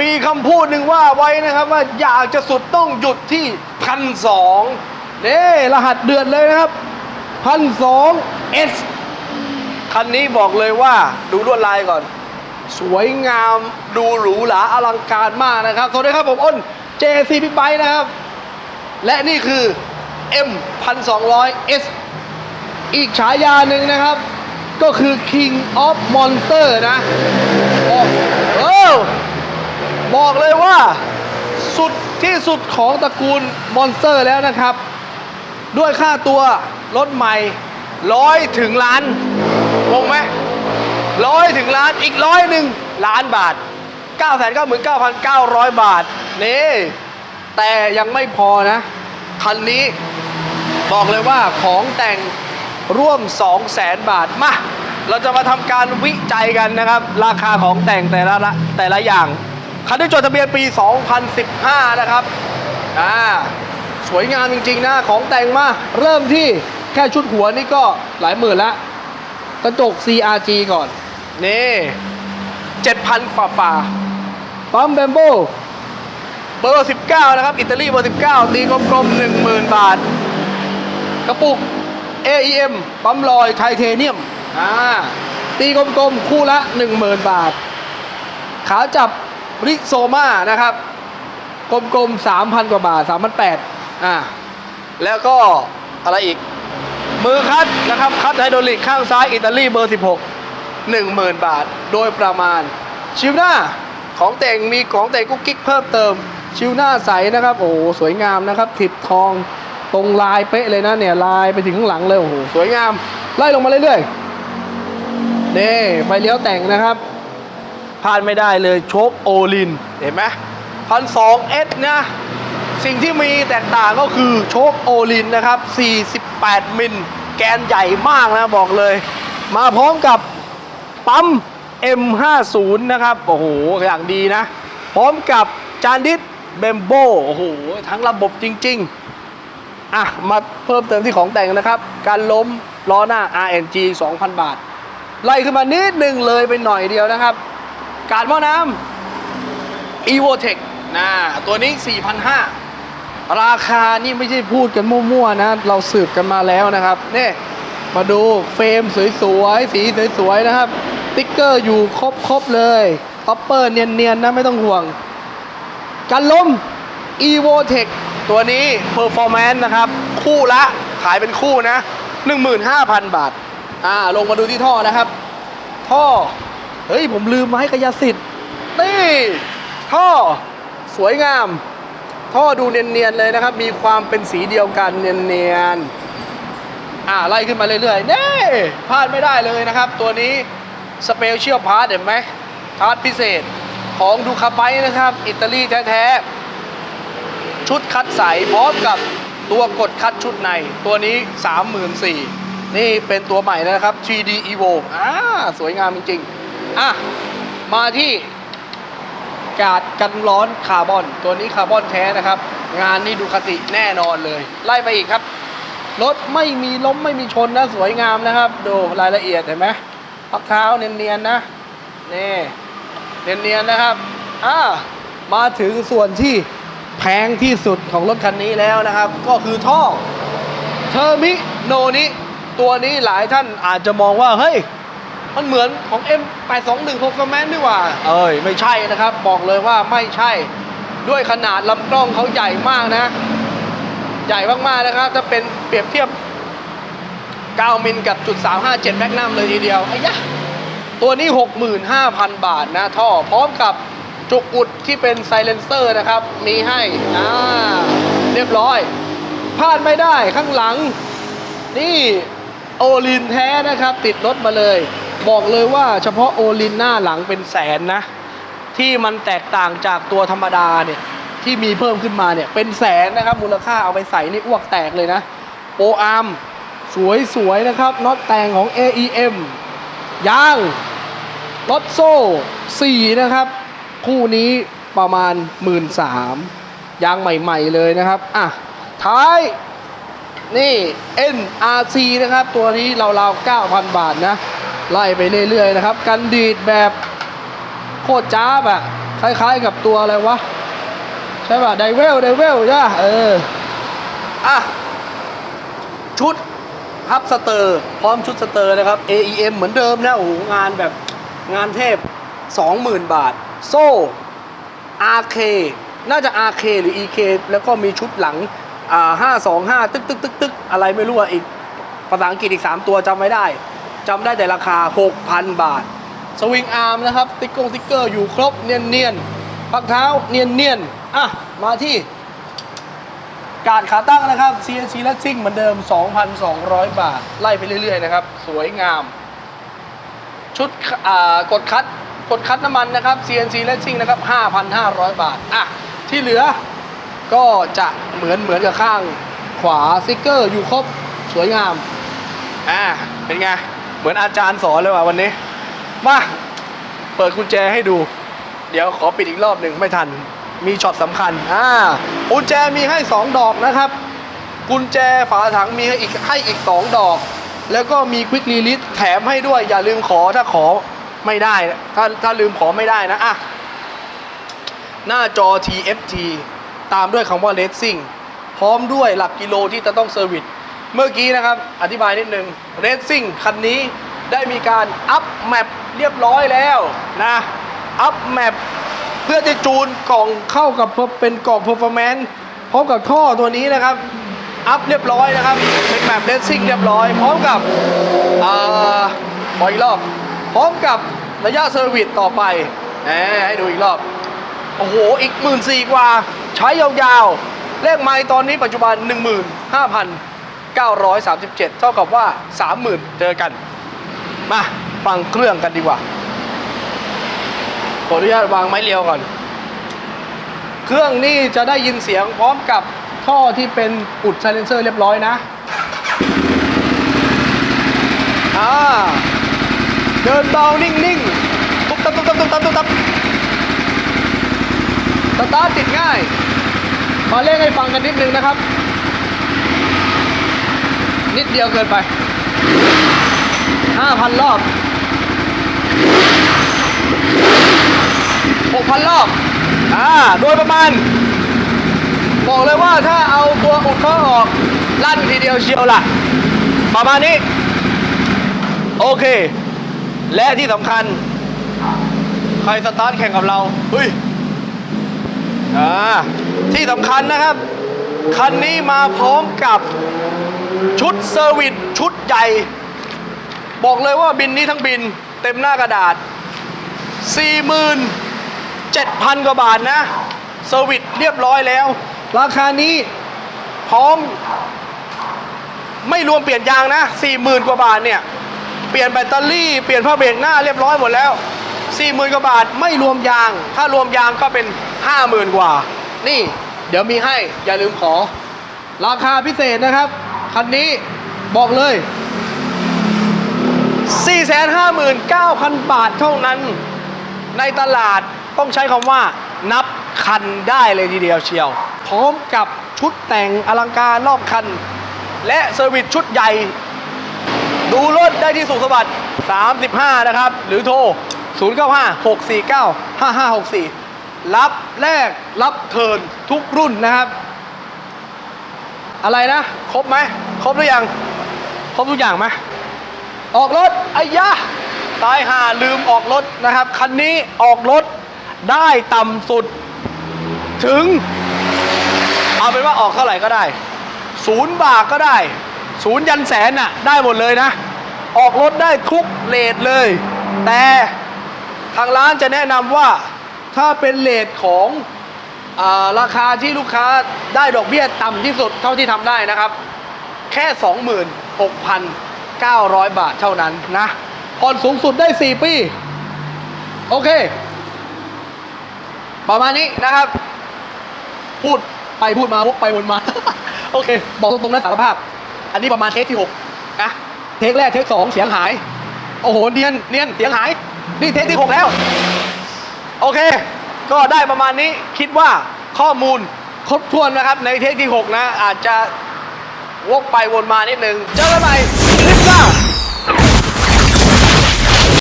มีคำพูดหนึ่งว่าไว้นะครับว่าอยากจะสุดต้องหยุดที่พันสองนี่รหัสเดือนเลยนะครับพันสองเอสคันนี้บอกเลยว่าดูลวดลายก่อน สวยงามดูหรูหราอลังการมากนะครับ สวัสดีครับผมอ้น JC Big Bike นะครับ และนี่คือ M 1200 S อีกฉายาหนึ่งนะครับ ก็คือ King of Monster นะบอกเออ บอกเลยว่าสุดที่สุดของตระกูลมอนสเตอร์แล้วนะครับ ด้วยค่าตัวรถใหม่ร้อยถึงล้านงงไหมร้อยถึงล้านอีกร้อยหนึ่งล้านบาท 9 9 9 9 9 0 0 บาท นี่ แต่ยังไม่พอนะ คันนี้บอกเลยว่าของแต่งร่วม 2 0 0แสนบาท มา เราจะมาทำการวิจัยกันนะครับ ราคาของแต่งแต่ละละแต่ละอย่าง คันที่จดทะเบียนปี 2015 นะครับอ่าสวยงามจริงๆนะของแต่งมาเริ่มที่แค่ชุดหัวนี่ก็หลายหมื่นละกระจก CRG ก่อน นี่7,000ฝ่าฝ่าปั๊มแบมโบเบอร์ 19 นะครับ อิตาลีเบอร์ 19 ตีกลมๆ10,000 บาท กระปุก AEM ปั๊มลอยไทเทเนียมอ่าตีกลมๆ คู่ละ 10,000 บาท ขาจับ ริโซมานะครับ กลมๆ3,000กว่าบาท3,800อ่าแล้วก็อะไรอีก มือคัดนะครับ คัดไฮดรอลิกข้างซ้ายอิตาลีเบอร์ 16 10,000 บาทโดยประมาณ ชิวหน้าของแต่งมีของแต่งกุ๊กกิ๊กเพิ่มเติม ชิวหน้าใสนะครับ โอ้สวยงามนะครับถิบทองตรงลายเป๊ะเลยนะเนี่ยลายไปถึงข้างหลังเลยโอ้โหสวยงาม ไล่ลงมาเรื่อยๆนี่ไฟเลี้ยวแต่งนะครับ พลาดไม่ได้เลยโชคโอลิน เห็นไหมพันสองเอสนะ สิ่งที่มีแตกต่างก็คือโชคโอลินนะครับ 48 มิล แกนใหญ่มากนะบอกเลย มาพร้อมกับปั๊ม M50 นะครับ โอ้โห อย่างดีนะ พร้อมกับจานดิสเบมโบโอ้โห ทั้งระบบจริง ๆ อะ มาเพิ่มเติมที่ของแต่งนะครับ การล้มล้อหน้า RNG 2,000 บาท ไล่ขึ้นมานิดหนึ่งเลยไปหน่อยเดียวนะครับ การหม้อน้ำ Evotech นะตัวนี้ 4,500 ราคานี่ไม่ใช่พูดกันมั่วๆนะ เราสืบกันมาแล้วนะครับนี่มาดูเฟรมสวยๆ สีสวยๆ นะครับ ติ๊กเกอร์อยู่ครบๆ เลยท็อปเปอร์เนียนๆ นะ ไม่ต้องห่วง กันล้ม Evotech ตัวนี้ Performance นะครับ คู่ละ ขายเป็นคู่นะ 15,000 บาท อ่า ลงมาดูที่ท่อนะครับ ท่อ เฮ้ย ผมลืมไม้กระยาสิทธิ์นี่ ท่อสวยงาม ท่อดูเนียนๆเลยนะครับ มีความเป็นสีเดียวกันเนียนๆอ่าไล่ขึ้นมาเรื่อยๆนี่พลาดไม่ได้เลยนะครับ ตัวนี้สเปเชียลพาร์ทเห็นไหมพาร์ทพิเศษของดูคาไบนะครับ อิตาลีแท้ๆ ชุดคัดใสพร้อมกับตัวกดคัดชุดใน ตัวนี้ 34,000นี่เป็นตัวใหม่นะครับ 3D Evo อ่า สวยงามจริงๆ อะ มาที่กาดกันร้อนคาร์บอน ตัวนี้คาร์บอนแท้นะครับ งานนี้ดูคติแน่นอนเลย ไล่ไปอีกครับ รถไม่มีล้มไม่มีชนนะ สวยงามนะครับ ดูรายละเอียดเห็นไหมพักเท้าเนียนๆนะนี่เนียนๆนะครับอ่ามาถึงส่วนที่แพงที่สุดของรถคันนี้แล้วนะครับ ก็คือท่อเทอร์มิโนนิตัวนี้หลายท่านอาจจะมองว่า เฮ้ย มันเหมือนของ M821 Performance ดีกว่า เอ้ย ไม่ใช่นะครับ บอกเลยว่าไม่ใช่ ด้วยขนาดลำกล้องเขาใหญ่มากนะ ใหญ่มากๆนะครับถ้าเป็นเปรียบเทียบ 9 มิลกับจุด357แมกนัมเลยทีเดียวไอ้ยะตัวนี้ 65,000 บาทนะท่อ พร้อมกับจุกอุดที่เป็นไซเลนเซอร์นะครับ มีให้ อ่า เรียบร้อย พลาดไม่ได้ข้างหลัง นี่โอลินแท้นะครับ ติดรถมาเลย บอกเลยว่าเฉพาะโอลินหน้าหลังเป็นแสนนะ ที่มันแตกต่างจากตัวธรรมดาเนี่ยที่มีเพิ่มขึ้นมาเนี่ยเป็นแสนนะครับมูลค่าเอาไปใส่นี่อ้วกแตกเลยนะโปอาร์มสวยๆนะครับน็อตแต่งของ AEM ยางรถโซ่4นะครับ คู่นี้ประมาณ 1 3ื่นยางใหม่ๆเลยนะครับอะท้ายนี่ NRC นะครับ ตัวนี้ราวๆ9,000 บาทนะ ไล่ไปเรื่อยๆนะครับ กันดีดแบบโคตรจ้าบอะคล้ายๆกับตัวอะไรวะ ใช่ป่ะไดเวลไดเวลใช่ปะเออ อะ ชุดฮับสเตอร์ พร้อมชุดสเตอร์นะครับ AEM เหมือนเดิมนะโอ้โหงานแบบงานเทพ 20,000 บาท โซ่ RK น่าจะ RK หรือ EK แล้วก็มีชุดหลัง อ่า525 ตึกตึกตึกตึกอะไรไม่รู้อะอีกภาษาอังกฤษอีก 3 ตัวจำไม่ได้ จำได้แต่ราคา 6,000 บาท สวิงอาร์มนะครับ ติ๊กกงติ๊กเกอร์อยู่ครบเนียนเนียนๆพักเท้าเนียนเนียนๆอะ มาที่การขาตั้งนะครับ CNC และซิ่งเหมือนเดิม 2,200 บาท ไล่ไปเรื่อย ๆ นะครับ สวยงาม ชุดอ่ากดคัดกดคัดน้ำมันนะครับ CNC และซิ่งนะครับ 5,500 บาท อะ ที่เหลือก็จะเหมือนเหมือนกับข้างขวาสติกเกอร์อยู่ครบ สวยงาม อ่า เป็นไง เหมือนอาจารย์สอนเลยว่ะวันนี้ มาเปิดกุญแจให้ดู เดี๋ยวขอปิดอีกรอบหนึ่งไม่ทัน มีช็อตสำคัญอ่ากุญแจมีให้ 2 ดอกนะครับ กุญแจฝาถังมีให้อีกให้อีก 2 ดอก แล้วก็มีควิกรีลิสแถมให้ด้วย อย่าลืมขอถ้าขอไม่ได้ ถ้าถ้าลืมขอไม่ได้นะอะหน้าจอ TFT ตามด้วยคำว่า Racing พร้อมด้วยหลักกิโลที่จะต้องเซอร์วิส เมื่อกี้นะครับ อธิบายนิดนึง Racing คันนี้ได้มีการอัพแมปเรียบร้อยแล้วนะ อัพแมปเพื่อจะจูนกล่องเข้ากับเป็นกล่อง Performance พร้อมกับท่อตัวนี้นะครับ อัพเรียบร้อยนะครับ เป็นแมป Racing เรียบร้อย พร้อมกับอ่าขออีกรอบ พร้อมกับระยะเซอร์วิสต่อไปแหมให้ดูอีกรอบ โอ้โห อีกหมื่นสี่กว่า ใช้ยาวๆเลขไม้ตอนนี้ปัจจุบัน 15,937 เท่ากับว่า 30,000 เจอกัน มาฟังเครื่องกันดีกว่าขออนุญาตวางไม้เรียวก่อน เครื่องนี่จะได้ยินเสียงพร้อมกับท่อที่เป็นอุดไซเลนเซอร์เรียบร้อยนะอ่าเดินเบานิ่งๆ ตุ๊บตับตุ๊บตับตุ๊บตับตุ๊บตับสตาร์ทติดง่าย มาเล่นให้ฟังกันนิดนึงนะครับ นิดเดียวเกินไป 5,000 รอบ 6,000 รอบ อ่า โดยประมาณ บอกเลยว่าถ้าเอาตัวอุดเข้าออกลั่นทีเดียวเชียวล่ะ ประมาณนี้ โอเค และที่สำคัญ ใครสตาร์ทแข่งกับเราเฮ้ยอ่าที่สำคัญนะครับ คันนี้มาพร้อมกับ ชุดเซอร์วิสชุดใหญ่ บอกเลยว่าบินนี้ทั้งบินเต็มหน้ากระดาษ 47,000 กว่าบาทนะเซอร์วิสเรียบร้อยแล้ว ราคานี้พร้อม ไม่รวมเปลี่ยนยางนะ 40,000 กว่าบาทเนี่ย เปลี่ยนแบตเตอรี่เปลี่ยนผ้าเบรกหน้าเรียบร้อยหมดแล้ว 40,000 กว่าบาทไม่รวมยาง ถ้ารวมยางก็เป็น 50,000 กว่า นี่ เดี๋ยวมีให้อย่าลืมขอ ราคาพิเศษนะครับ คันนี้บอกเลย 459,000 บาทเท่านั้น ในตลาดต้องใช้คำว่า นับคันได้เลยทีเดียวเชียว พร้อมกับชุดแต่งอลังการรอบคัน และเซอร์วิสชุดใหญ่ ดูรถได้ที่สุขสวัสดิ์35 นะครับ หรือโทร 095 649 5564 รับแรกรับเทินทุกรุ่นนะครับ อะไรนะ ครบไหม ครบหรือยัง ครบทุกอย่างไหมออกรถไอ้ยะ ตายห่าลืมออกรถนะครับ คันนี้ออกรถได้ต่ำสุด ถึง เอาเป็นว่าออกเท่าไหร่ก็ได้ ศูนย์บาทก็ได้ ศูนย์ยันแสนน่ะ ได้หมดเลยนะ ออกรถได้ทุกเลทเลย แต่ทางร้านจะแนะนำว่าถ้าเป็นเลทของ ราคาที่ลูกค้าได้ดอกเบี้ยต่ำที่สุดเท่าที่ทำได้นะครับ แค่ 26,900 บาทเท่านั้นนะผ่อนสูงสุดได้ 4 ปี โอเค ประมาณนี้นะครับ พูดไปพูดมาวกไปวนมา โอเค บอกตรงๆนะสารภาพ อันนี้ประมาณเทคที่ 6 นะ เทคแรกเทคสองเสียงหาย โอ้โห เนียนเนียนเสียงหาย นี่เทคที่ 6 แล้ว โอเค ก็ได้ประมาณนี้คิดว่าข้อมูลครบถ้วนนะครับ ในเทคที่ 6 นะ อาจจะวกไปวนมานิดนึง เจอกันใหม่คลิปหน้า